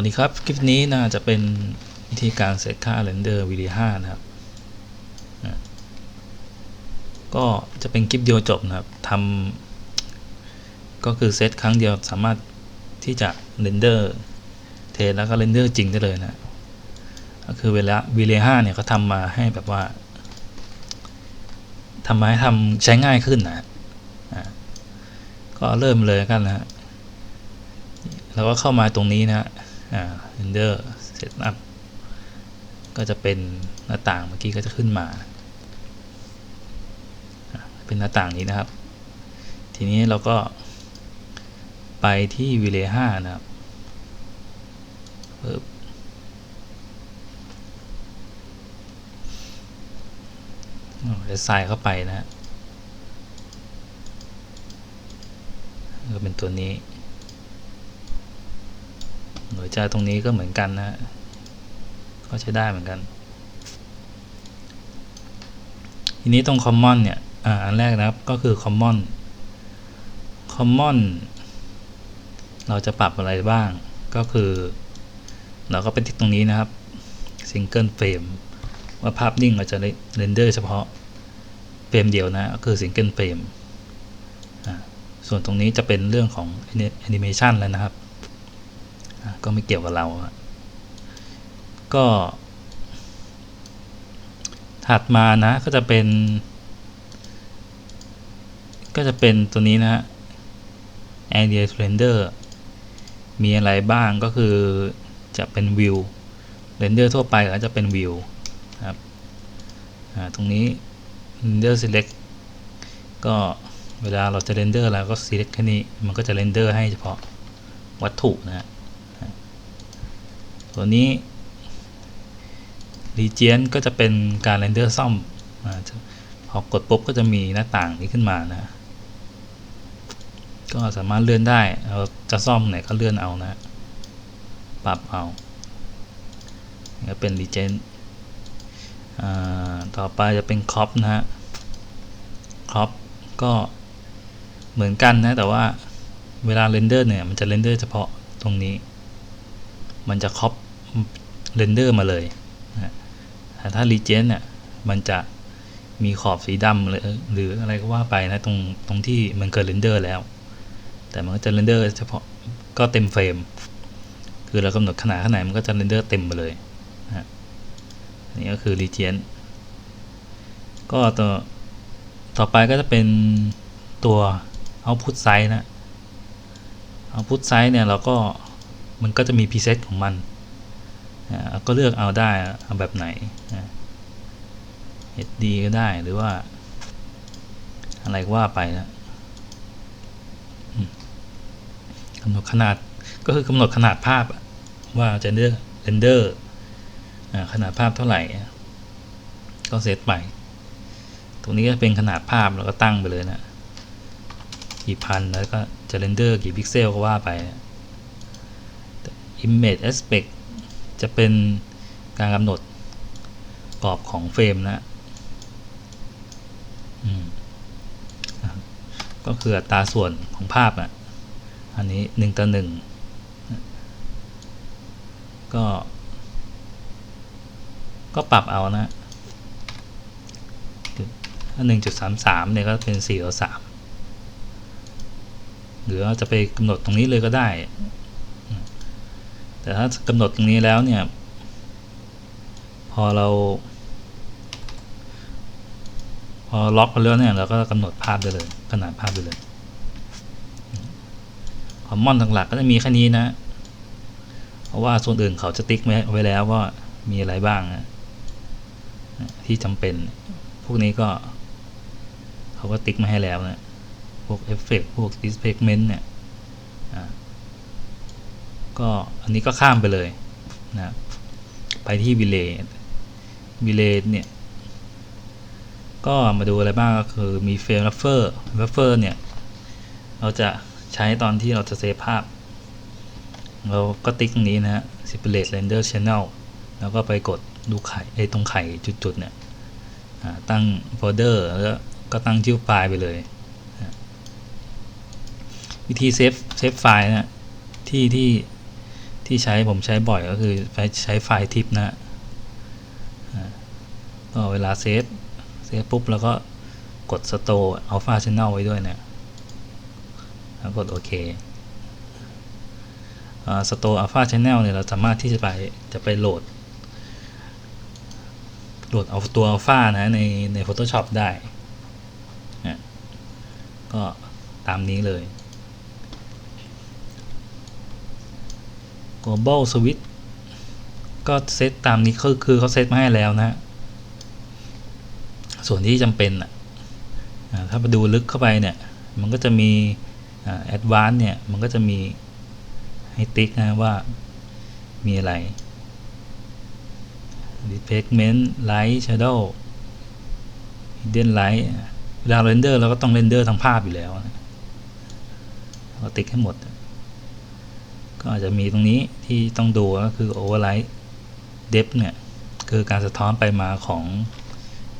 วัสดีครับ คลิปนี้น่าจะเป็นวิธีการเซตค่า render VD5 นะครับ ก็จะเป็นคลิปเดียวจบนะครับทำก็คือเซตครั้งเดียวสามารถที่จะ render เทสแล้วก็ render จริงได้เลยนะ ก็คือเวลา VD5 เนี่ยเขาทำมาให้แบบว่าทำมาให้ทำใช้ง่ายขึ้นนะก็เริ่มเลยกันนะฮะแล้วก็เข้ามาตรงนี้นะ render setup ก็จะเป็นหน้าต่างเมื่อกี้ก็จะขึ้นมา เป็นหน้าต่างนี้นะครับ ทีนี้เราก็ไปที่ v l a y 5 นะครับปึ๊บจะใส่เข้าไปนะฮะก็เป็นตัวนี้ หัวใจตรงนี้ก็เหมือนกันนะ ก็ใช้ได้เหมือนกัน ทีนี้ตรง common เนี่ยออันแรกนะครับก็คือ common common เราจะปรับอะไรบ้างก็คือ เราก็ไปที่ตรงนี้นะครับ single frame ว่าภาพนิ่งเราจะเรนเดอร์เฉพาะเฟรมเดียวนะก็คือ single frame ส่วนตรงนี้จะเป็นเรื่องของ animation แล้วนะครับ ก็ไม่เกี่ยวกับเรา ก็ ถัดมานะก็จะเป็น ก็จะเป็นตัวนี้นะฮะ area render มีอะไรบ้างก็คือจะเป็นวิว render ทั่วไปก็จะเป็นวิวครับตรงนี้ render select ก็เวลาเราจะ render แล้วก็ select แค่นี้ มันก็จะ render ให้เฉพาะวัตถุนะฮะ ตัวนี้ region ก็จะเป็นการเรนเดอร์ซ่อมพอกดปุ๊บก็จะมีหน้าต่างนี้ขึ้นมานะ ก็สามารถเลื่อนได้เราจะซ่อมไหนก็เลื่อนเอานะ ปรับเอาก็เป็น region ต่อไปจะเป็น crop นะฮะ crop ก็เหมือนกันนะ แต่ว่าเวลาเรนเดอร์เนี่ย มันจะเรนเดอร์เฉพาะตรงนี้ มันจะครอปเรนเดอร์มาเลยนะแต่ถ้า Regent เนี่ยมันจะมีขอบสีดำหรืออะไรก็ว่าไปนะตรงตรงที่มันเกิดเรนเดอร์แล้ว แต่มันก็จะเรนเดอร์เฉพาะก็เต็มเฟรม คือเรากำหนดขนาดขนาดมันก็จะเรนเดอร์เต็มไปเลยนะนี่ก็คือ Regent ก็ต่อต่อไปก็จะเป็นตัว output size นะ output size เนี่ยเราก็ มันก็จะมี preset ของมันก็เลือกเอาได้เอาแบบไหน HD ก็ได้หรือว่า อะไรก็ว่าไปนะกำหนดขนาดก็คือกำหนดขนาดภาพว่าจะเลือกเรนเดอร์ขนาดภาพเท่าไหร่ ก็เซตไป ตรงนี้ก็เป็นขนาดภาพแล้วก็ตั้งไปเลยนะกี่พันแล้วก็จะเรนเดอร์กี่พิกเซลก็ว่าไป image aspect จะเป็นการกำหนดกรอบของเฟรมนะก็คืออัตราส่วนของภาพอะ อันนี้หนึ่งต่อหนึ่งก็ ก็ปรับเอานะถ้าหนึ่งจุดสามสามเนี่ยก็เป็นสี่ต่อสามหรือจะไปกำหนดตรงนี้เลยก็ได้ แต่ถ้ากำหนดตรงนี้แล้วเนี่ย พอเรา พอล็อกไปแล้วเนี่ยเราก็กำหนดภาพได้เลย ขนาดภาพได้เลยคอมมอนหลักๆก็จะมีแค่นี้นะ เพราะว่าส่วนอื่นเขาจะติ๊กไว้แล้วว่ามีอะไรบ้างนะที่จำเป็น พวกนี้ก็ เขาก็ติ๊กมาให้แล้วนะ พวกเอฟเฟกพวกดิสเพกเมนต์เนี่ย ก็อันนี้ก็ข้ามไปเลยนะไปที่วิเลวิเลเนี่ย ก็มาดูอะไรบ้างก็คือมีเฟรมรัฟเฟอร์รัฟเฟอร์เนี่ย เราจะใช้ตอนที่เราจะเซฟภาพ เราก็ติ๊กตรงนี้นะฮะ separate render channel แล้วก็ไปกดดูไข่ไอ้ตรงไข่จุดๆเนี่ยตั้งโฟลเดอร์แล้วก็ตั้งชื่อไฟล์ไปเลย วิธีเซฟเซฟไฟล์นะที่ที่ ที่ใช้ผมใช้บ่อยก็คือใช้ไฟล์ทิปนะอ่าก็เวลาเซฟเซฟปุ๊บแล้วก็กด Store Alpha Channel ไว้ด้วยเนะแล้วกดโอเคอ่า Store Alpha Channel เนี่ยเราสามารถที่จะไปจะไปโหลด โหลดเอาตัว Alpha นะในใน Photoshop ได้นะก็ตามนี้เลย global switch ก็เซตตามนี้คือคือเขาเซตมาให้แล้วนะ ส่วนที่จำเป็นอะถ้าไปดูลึกเข้าไปเนี่ย มันก็จะมีอ่า advanced เนี่ย มันก็จะมีให้ติ๊กนะว่ามีอะไร displacement light shadow hidden light เวลาเรนเดอร์เราก็ต้องเรนเดอร์ทั้งภาพอยู่แล้วนะเราติ๊กให้หมด ก็อาจจะมีตรงนี้ที่ต้องดูก็คือ overlay depth เนี่ย คือการสะท้อนไปมาของ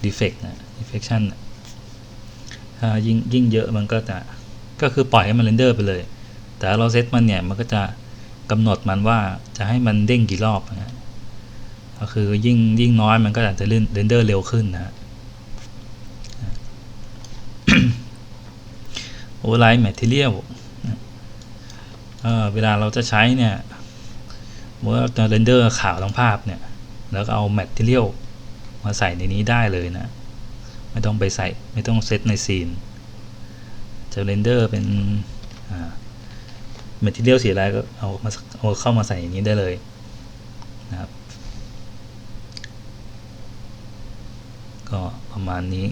defect นะ deflection น่ะถ้ายิ่งยิ่งเยอะมันก็จะ ก็คือปล่อยให้มันเรนเดอร์ไปเลย แต่เราเซตมันเนี่ย มันก็จะกำหนดมันว่าจะให้มันเด้งกี่รอบนะก็คือยิ่งยิ่งน้อยมันก็อาจจะเรนเดอร์เร็วขึ้นนะฮะ overlay material เอ่อ เวลาเราจะใช้เนี่ยเมื่อจะเรนเดอร์ข่าวทั้งภาพเนี่ย แล้วก็เอา Material มาใส่ในนี้ได้เลยนะ ไม่ต้องไปใส่ ไม่ต้องเซตในซีน จะเรนเดอร์เป็นอ่า Material สีอะไรก็เอามาเอาเข้ามาใส่อย่างนี้ได้เลยนะครับ ก็ประมาณนี้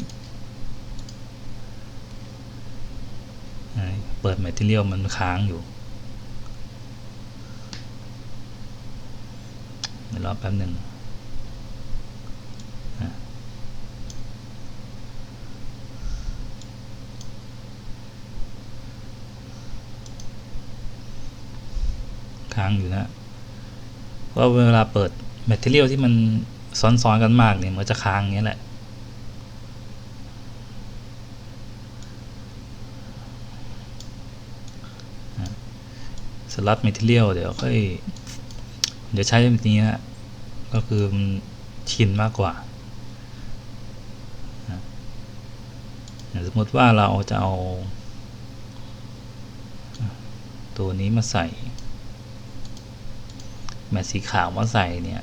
เปิด Material มันค้างอยู่ ดี๋ยวรอแป๊บหนึ่งค้างอยู่นะเพราะเวลาเปิด Material ที่มันซ้อนๆกันมากเนี่ยมันจะค้างอย่างนี้แหละสล็อต Material เดี๋ยวค่อย เดี๋ยวใช้แบบนี้ฮะ ก็คือชินมากกว่า สมมติว่าเราจะเอา ตัวนี้มาใส่แมทสีขาวมาใส่เนี่ย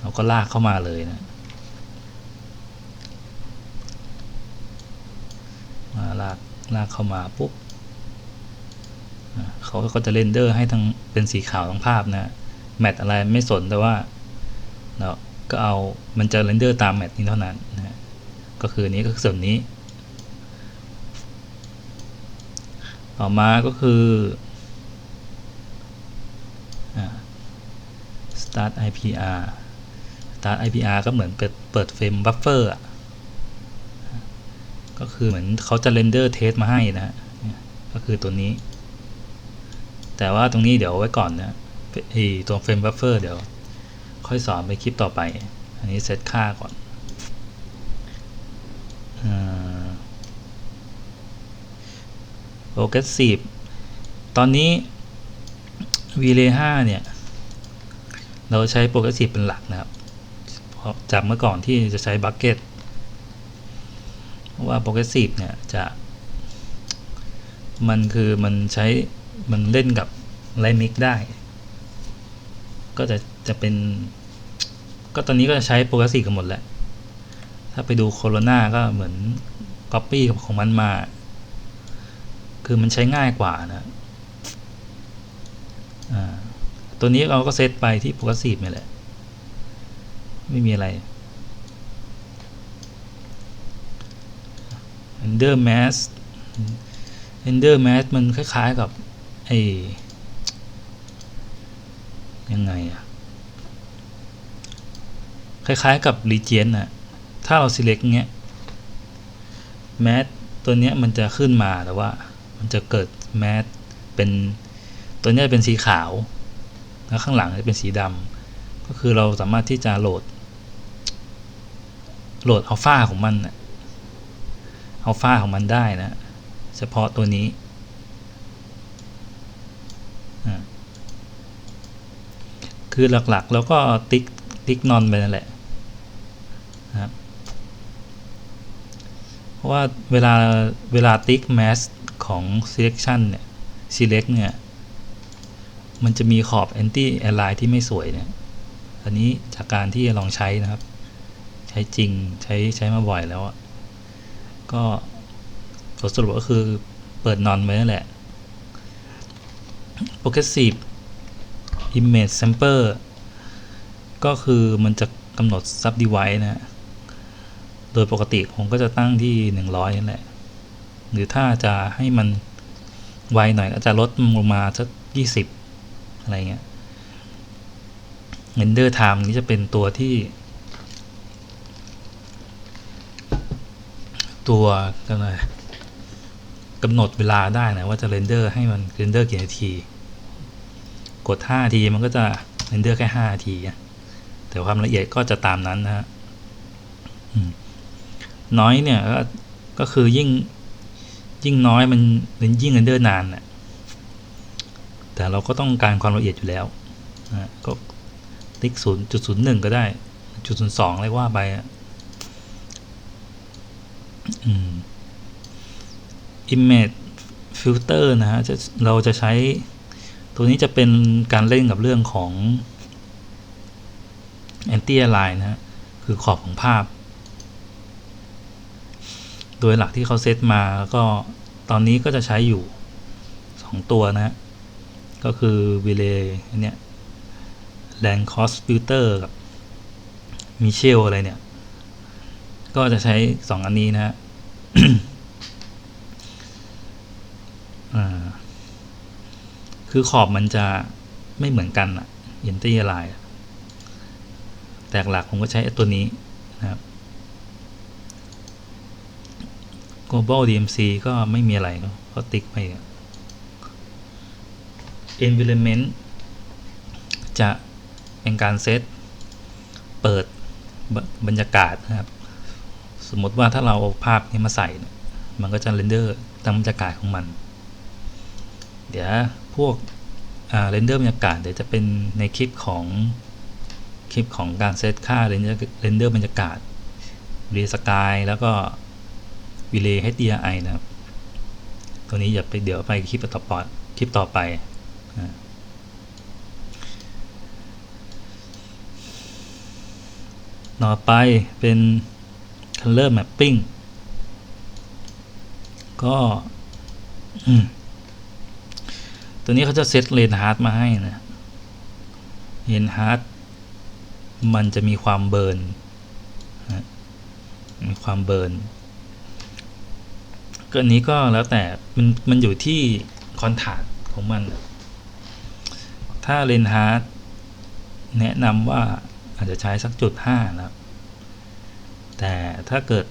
เราก็ลากเข้ามาเลยนะมาลากลากเข้ามาปุ๊บเขาก็จะเรนเดอร์ให้ทั้งเป็นสีขาวทั้งภาพนะ แมทอะไรไม่สนแต่ว่าเราก็เอามันจะเรนเดอร์ตามแมทนี้เท่านั้นนะก็คือนี้ก็คือส่วนนี้ ต่อมาก็คือ start IPR start IPR ก็เหมือนเปิดเปิดเฟรมบัฟเฟอร์ก็คือเหมือนเขาจะเรนเดอร์เทสมาให้นะก็คือตัวนี้ แต่ว่าตรงนี้เดี๋ยวไว้ก่อนนะ ตัวเฟรมบัฟเฟอร์เดี๋ยว ค่อยสอนไปคลิปต่อไป อันนี้เซตค่าก่อนโปรเกรสซีฟตอนนี้ v l a 5เนี่ย เราใช้โปรเกรสซีฟเป็นหลักนะครับเพราะจากเมื่อก่อนที่จะใช้บัคเก็ตเพราะว่าโปรเกรสซีฟเนี่ยจะ มันคือมันใช้มันเล่นกับไลมิกได้ ก็จะจะเป็น ก็ตอนนี้ก็จะใช้โปรแกรสซีฟกันหมดแหละ ถ้าไปดูโคโรนาก็เหมือนก๊อปปี้ของมันมา คือมันใช้ง่ายกว่านะตัวนี้เราก็เซตไปที่โปรแกรสซีฟนี่แหละ ไม่มีอะไร render mask render mask มันคล้ายๆกับไอ ยังไงอะคล้ายๆกับ region อะถ้าเรา select เงี้ย mask ตัวเนี้ยมันจะขึ้นมาแต่ว่า มันจะเกิด mask เป็นตัวเนี้ยเป็นสีขาว แล้วข้างหลังจะเป็นสีดำก็คือเราสามารถที่จะโหลด โหลดอัลฟาของมันอัลฟาของมันได้นะ เฉพาะตัวนี้ คือหลักๆ แล้วก็ติ๊กติ๊กนอนไปนั่นแหละนะครับเพราะว่าเวลาเวลาติ๊ก mask ของ selection เนี่ย select เนี่ย มันจะมีขอบ anti align ที่ไม่สวยเนี่ยอันนี้จากการที่ลองใช้นะครับ ใช้จริงใช้ใช้มาบ่อยแล้วก็สรุปก็คือเปิดนอนไว้นั่นแหละ progressive image sampler ก็คือมันจะกำหนด subdivide นะฮะโดยปกติผมก็จะตั้งที่ 100นั่นแหละ หรือถ้าจะให้มันไวหน่อยก็จะลดลงมาสัก 20 อะไรเงี้ย render time นี้จะเป็นตัวที่ ตัวกันเลยกำหนดเวลาได้นะว่าจะเรนเดอร์ให้มันเรนเดอร์กี่นาที กด5ทีมันก็จะเรนเดอร์แค่5ทีแต่ความละเอียดก็จะตามนั้นนะฮะน้อยเนี่ยก็ก็คือยิ่งยิ่งน้อยมันมันยิ่งเรนเดอร์นานน่ะแต่เราก็ต้องการความละเอียดอยู่แล้วนะก็ติ๊กศูนย์จุดศูนย์หนึ่งก็ได้จุดศูนย์สองเรียกว่าไปอืม image filter นะฮะเราจะใช้ ตัวนี้จะเป็นการเล่นกับเรื่องของ anti align นะฮะคือขอบของภาพ โดยหลักที่เขาเซตมาแล้วก็ตอนนี้ก็จะใช้อยู่ 2 ตัวนะฮะก็คือ relay อันเนี้ย land cost filter กับ michel อะไรเนี่ย ก็จะใช้ 2 อันนี้นะฮะ อ่า คือขอบมันจะไม่เหมือนกันอะยันตี้ลายแต่หลักผมก็ใช้ตัวนี้นะครับ global DMC ก็ไม่มีอะไรก็ติ๊กไป environment จะเป็นการเซตเปิดบรรยากาศนะครับ สมมติว่าถ้าเราเอาภาพนี้มาใส่ มันก็จะเรนเดอร์ตามบรรยากาศของมัน เดี๋ยวพวกเรนเดอร์บรรยากาศเดี๋ยวจะเป็นในคลิปของคลิปของการเซตค่าเรนเดอร์เรนเดอร์บรรยากาศรีสกายแล้วก็วิเลย์ HDRI นะครับ ตัวนี้อย่าไปเดี๋ยวไปคลิปต่อไปคลิปต่อไปนะต่อไปเป็น color mapping ก็อืม ตัวนี้เขาจะเซตเลนฮาร์ดมาให้นะเลนฮาร์ดมันจะมีความเบิร์นมีความเบิร์นก็อันนี้ก็แล้วแต่มันมันอยู่ที่คอนทาดของมัน ถ้าเลนฮาร์ดแนะนำว่าอาจจะใช้สักจุดห้านะครับ แต่ถ้าเกิด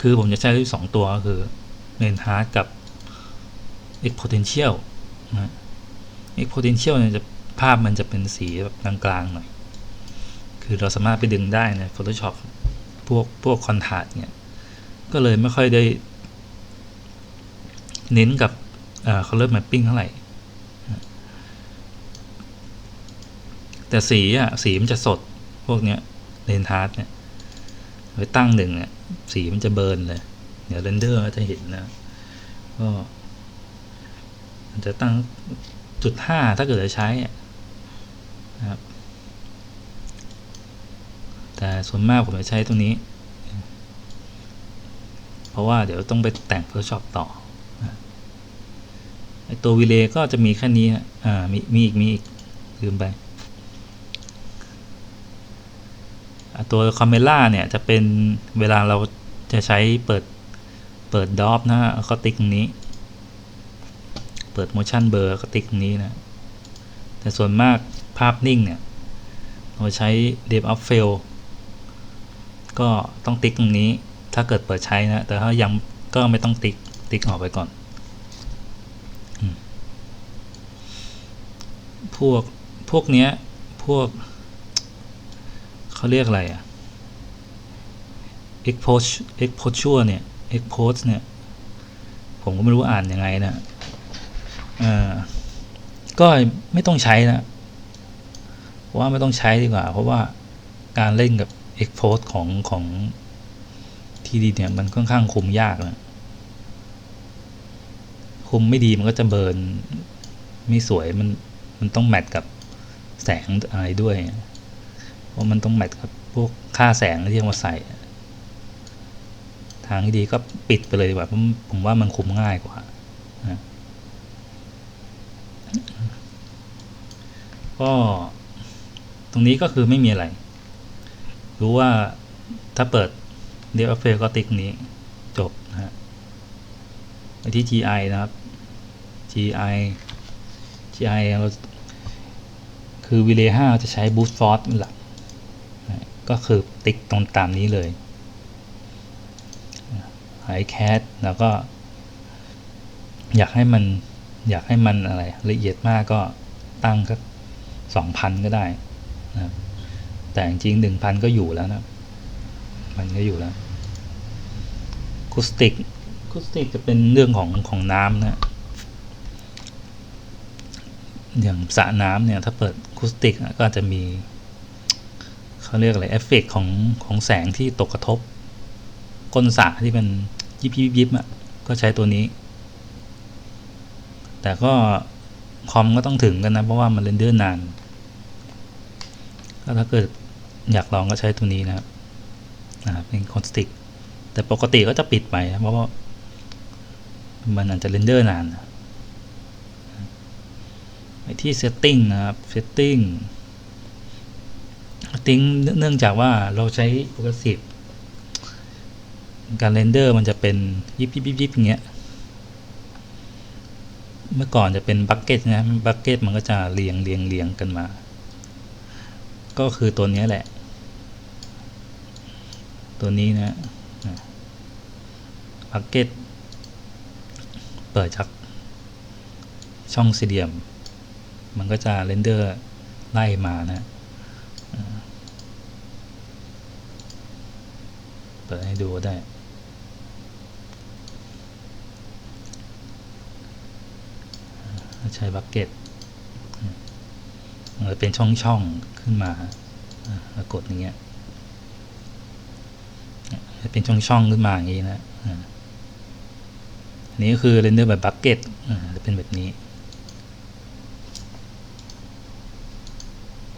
คือผมจะใช้ที่สองตัวก็คือเลนฮาร์ดกับ exponential นะ exponential เนี่ยจะภาพมันจะเป็นสีแบบกลางๆหน่อย คือเราสามารถไปดึงได้ใน Photoshop พวกพวกคอนทาสเนี่ย ก็เลยไม่ค่อยได้ เน้นกับ color mapping เท่าไหร่ แต่สีอะ สีมันจะสดพวกเนี้ยเลนฮาร์ดเนี่ยไว้ตั้งหนึ่งเนี่ยสีมันจะเบิร์นเลย เดี๋ยวเรนเดอร์จะเห็นนะก็ จะตั้งจุดห้าถ้าเกิดจะใช้นะครับ แต่ส่วนมากผมจะใช้ตรงนี้ เพราะว่าเดี๋ยวต้องไปแต่ง Photoshop ต่อไอตัววิเลก็จะมีแค่นี้อ่ามีมีอีก มีอีก ลืมไป ตัวคอมเมล่าเนี่ยจะเป็นเวลาเราจะใช้เปิดเปิดดอปนะฮะก็ติ๊กตรงนี้ เปิด motion blur ก็ติ๊กตรงนี้นะ แต่ส่วนมากภาพนิ่งเนี่ย เราใช้ depth of field ก็ต้องติ๊กตรงนี้ ถ้าเกิดเปิดใช้นะ แต่ถ้ายังก็ไม่ต้องติ๊ก ติ๊กออกไปก่อน พวก พวกเนี้ย พวก เขาเรียกอะไรอะ expose exposure เนี่ย expose เนี่ย ผมก็ไม่รู้อ่านยังไงนะ ก็ไม่ต้องใช้นะว่าไม่ต้องใช้ดีกว่า เพราะว่าการเล่นกับ expose ของของทีดีเนี่ย มันค่อนข้างคุมยากนะคุมไม่ดีมันก็จะเบิร์นไม่สวยมันมันต้องแมทกับแสงอะไรด้วย เพราะมันต้องแมทกับพวกค่าแสงที่เอามาใส่ ทางที่ดีก็ปิดไปเลยดีกว่าผมว่ามันคุมง่ายกว่านะ ก็ตรงนี้ก็คือไม่มีอะไร รู้ว่าถ้าเปิดเดฟเฟลก็ติ๊กนี้จบนะฮะไปที่ GI นะครับ GI GI เราคือ v ิเล5จะใช้ Boost Force เป็นหลักนะก็คือติ๊กตรงตามนี้เลยหายแคสแล้วก็ อยากให้มันอยากให้มันอะไรละเอียดมากก็ตั้งก็ สองพันก็ได้นะแต่จริงหนึ่งพันก็อยู่แล้วนะมันก็อยู่แล้วคูสติกคูสติกจะเป็นเรื่องของของน้ำนะอย่างสระน้ำเนี่ย ถ้าเปิดคูสติกก็จะมีเขาเรียกอะไรเอฟเฟกของของแสงที่ตกกระทบ ก้นสระที่เป็นยิบยิบยิบอะก็ใช้ตัวนี้ แต่ก็คอมก็ต้องถึงกันนะ เพราะว่ามันเรนเดอร์นาน ถ้าเกิดอยากลองก็ใช้ตัวนี้นะครับเป็นคอนสติกแต่ปกติก็จะปิดไปเพราะว่ามันอาจจะเรนเดอร์นานไปที่ setting นะครับ setting setting เนื่องจากว่าเราใช้ progressive การเรนเดอร์มันจะเป็นยิบยิบยิบยิบอย่างเงี้ย เมื่อก่อนจะเป็นบัคเก็ตนะบัคเก็ตมันก็จะเรียงเรียงเรียงกันมา ก็คือตัวนี้แหละ ตัวนี้นะบัคเก็ตเปิดจากช่องสี่เหลี่ยม มันก็จะเรนเดอร์ไล่มานะเปิดให้ดูได้ใช้บัคเก็ต เป็นช่องช่องขึ้นมากดอย่างเงี้ยเป็นช่องช่องขึ้นมาอย่างนี้นะอันนี้ก็คือเรนเดอร์แบบบัคเก็ตจะเป็นแบบนี้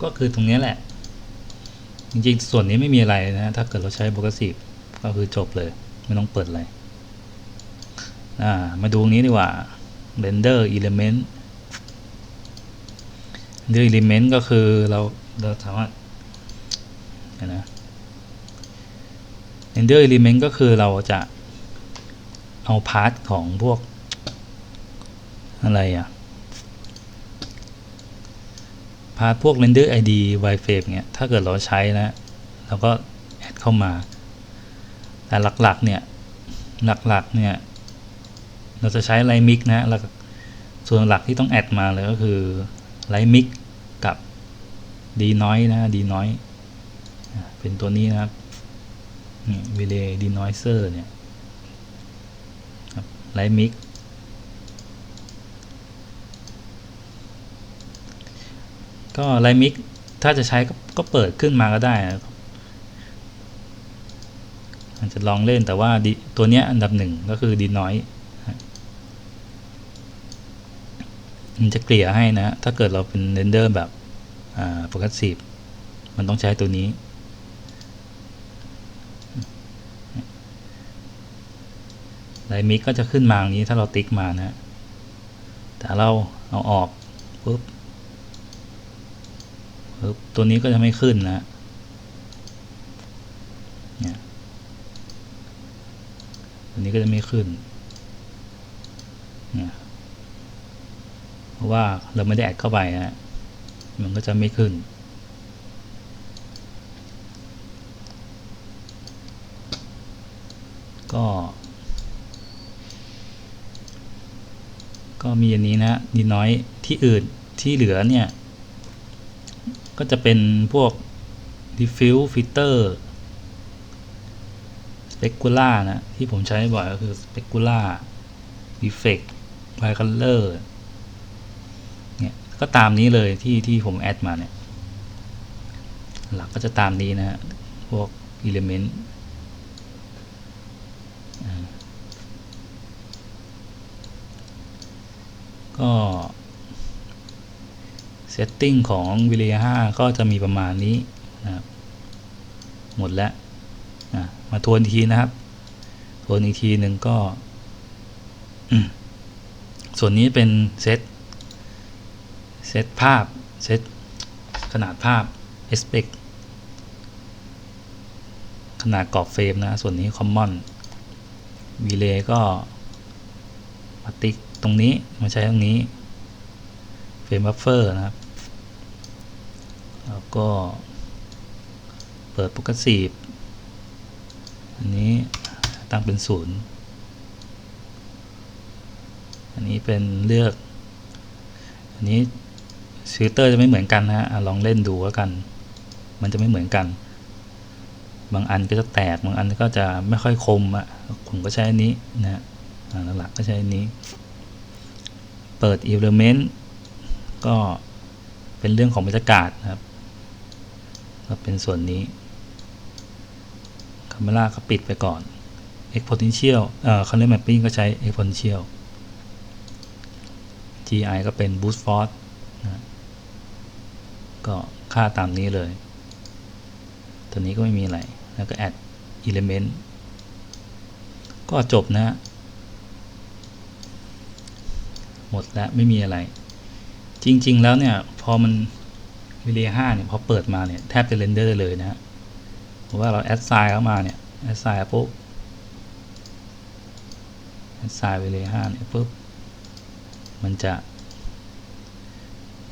ก็คือตรงนี้แหละ จริงๆ ส่วนนี้ไม่มีอะไรนะ ถ้าเกิดเราใช้โบกสซีฟก็คือจบเลย ไม่ต้องเปิดอะไรมาดูนี้ดีกว่า render element render element ก็คือเราเราสามารถนะ render element ก็คือเราจะเอาพาร์ทของพวกอะไรอะพาร์ทพวก render id wireframe เงี้ยถ้าเกิดเราใช้นะเราก็แอดเข้ามา แต่หลักๆเนี่ยหลักๆเนี่ยเราจะใช้ไลมิกนะแล้วส่วนหลักที่ต้องแอดมาเลยก็คือ ไลมิกกับดีน้อยนะดีน้อยเป็นตัวนี้นะครับนี่วิเลดีนอยเซอร์เนี่ยไลมิกก็ไลมิกถ้าจะใช้ก็เปิดขึ้นมาก็ได้นะอาจจะลองเล่นแต่ว่าตัวนี้อันดับหนึ่งก็คือดีน้อย มันจะเกลี่ยให้นะ ถ้าเกิดเราเป็นเรนเดอร์แบบโปรแกรมซีฟมันต้องใช้ตัวนี้ไลมิกก็จะขึ้นมาอย่างนี้ถ้าเราติ๊กมานะ แต่เราเอาออกปุ๊บปุ๊บ ตัวนี้ก็จะไม่ขึ้นนะเนี่ยตัวนี้ก็จะไม่ขึ้นเนี่ย เพราะว่าเราไม่ได้แอดเข้าไปนะมันก็จะไม่ขึ้น ก็ ก็มีอันนี้นะนิดน้อยที่อื่นที่เหลือเนี่ย ก็จะเป็นพวก diffuse filter specular นะ ที่ผมใช้บ่อยก็คือ specular effect white color ก็ตามนี้เลยที่ที่ผมแอดมาเนี่ย หลักก็จะตามนี้นะฮะ พวก element อ่าก็ setting ของ v i l a 5 ก็จะมีประมาณนี้นะครับ หมดแล้ว มาทวนอีกทีนะครับ ทวนอีกทีหนึ่งก็ ส่วนนี้เป็นเซต ซตภาพ เซตขนาดภาพ aspect ขนาดกรอบเฟรมนะ ส่วนนี้ common relay ก็มาติ๊กตรงนี้ มาใช้ตรงนี้ เฟรมบัฟเฟอร์นะครับ แล้วก็เปิด progressive อันนี้ตั้งเป็นศูนย์อันนี้เป็นเลือก อันนี้ ฟิลเตอร์จะไม่เหมือนกันนะฮะลองเล่นดูแล้วกัน มันจะไม่เหมือนกัน บางอันก็จะแตก บางอันก็จะไม่ค่อยคมอะ่ะ ผมก็ใช้อันนี้นะฮะหลักๆก็ใช้อันนี้ เปิด element ก็เป็นเรื่องของบรรยากาศนะครับก็เป็นส่วนนี้คาเมราก็ปิดไปก่อน exponential เอ่อ color mapping ก็ใช้ exponential GI ก็เป็น boost force ก็ค่าตามนี้เลย ตัวนี้ก็ไม่มีอะไร แล้วก็ add element ก็จบนะ หมดแล้วไม่มีอะไร จริง ๆ แล้วเนี่ย พอมันวิเลห้าเนี่ย พอเปิดมาเนี่ย แทบจะเรนเดอร์ได้เลยนะฮะเพราะว่าเราแอดไซน์เข้ามาเนี่ย แอดไซน์ปุ๊บ แอดไซน์วิเลห้าเนี่ยปุ๊บ มันจะ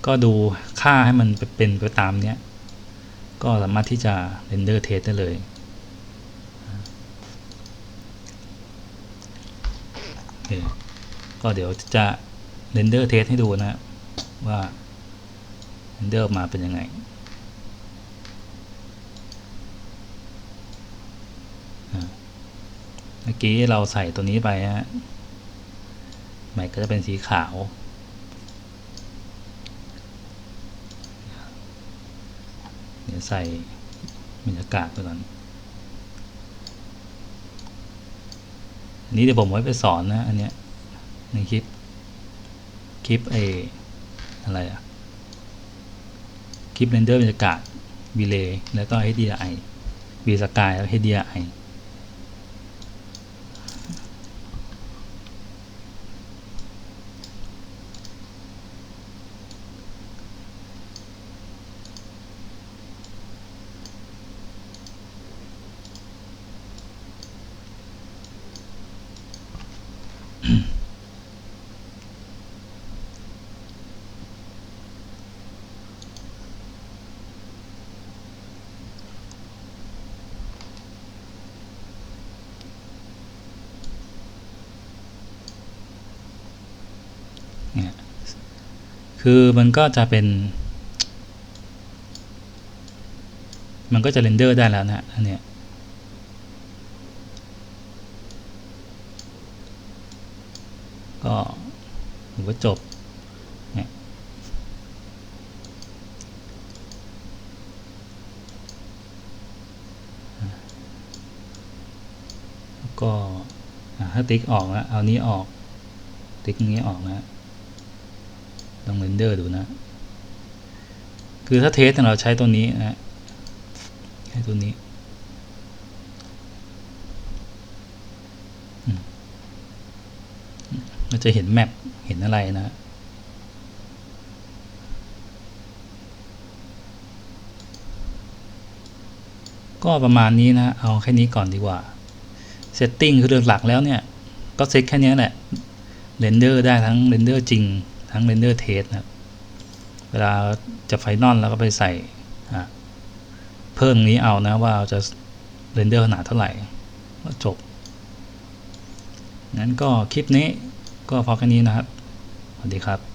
ก็ดูค่าให้มันเป็นไปตามเนี้ย ก็สามารถที่จะเรนเดอร์เทสได้เลยก็เดี๋ยวจะเรนเดอร์เทสให้ดูนะว่าเรนเดอร์มาเป็นยังไงเมื่อกี้เราใส่ตัวนี้ไปฮะใหม่ก็จะเป็นสีขาว ดี๋ยวใส่บรรยากาศไปก่อนอันนี้เดี๋ยวผมไว้ไปสอนนะอันเนี้ยในคลิปคลิปไออะไรอะคลิปเรนเดอร์บรรยากาศวีเลแล้วก็ HDI วีสกายแล้ว HDI เนี่ย คือมันก็จะเป็น มันก็จะเรนเดอร์ได้แล้วนะฮะอันเนี้ยก็ผมก็จบเนี่ยก็อะถ้าติ๊กออกแล้วเอานี้ออก ติ๊กนี้ออกนะ ลองเรนเดอร์ดูนะ คือถ้าเทสเราใช้ตัวนี้นะใช้ตัวนี้เราจะเห็นแมปเห็นอะไรนะก็ประมาณนี้นะ เอาแค่นี้ก่อนดีกว่า เซตติ้งคือเรื่องหลักแล้วเนี่ย ก็เซตแค่นี้แหละ เรนเดอร์ได้ทั้งเรนเดอร์จริง ทั้งเรนเดอร์เทสนะครับเวลาจะไฟนอลแล้วก็ไปใส่เพิ่มนี้เอานะว่าจะเรนเดอร์ขนาดเท่าไหร่ก็จบงั้นก็คลิปนี้ก็พอแค่นี้นะครับ สวัสดีครับ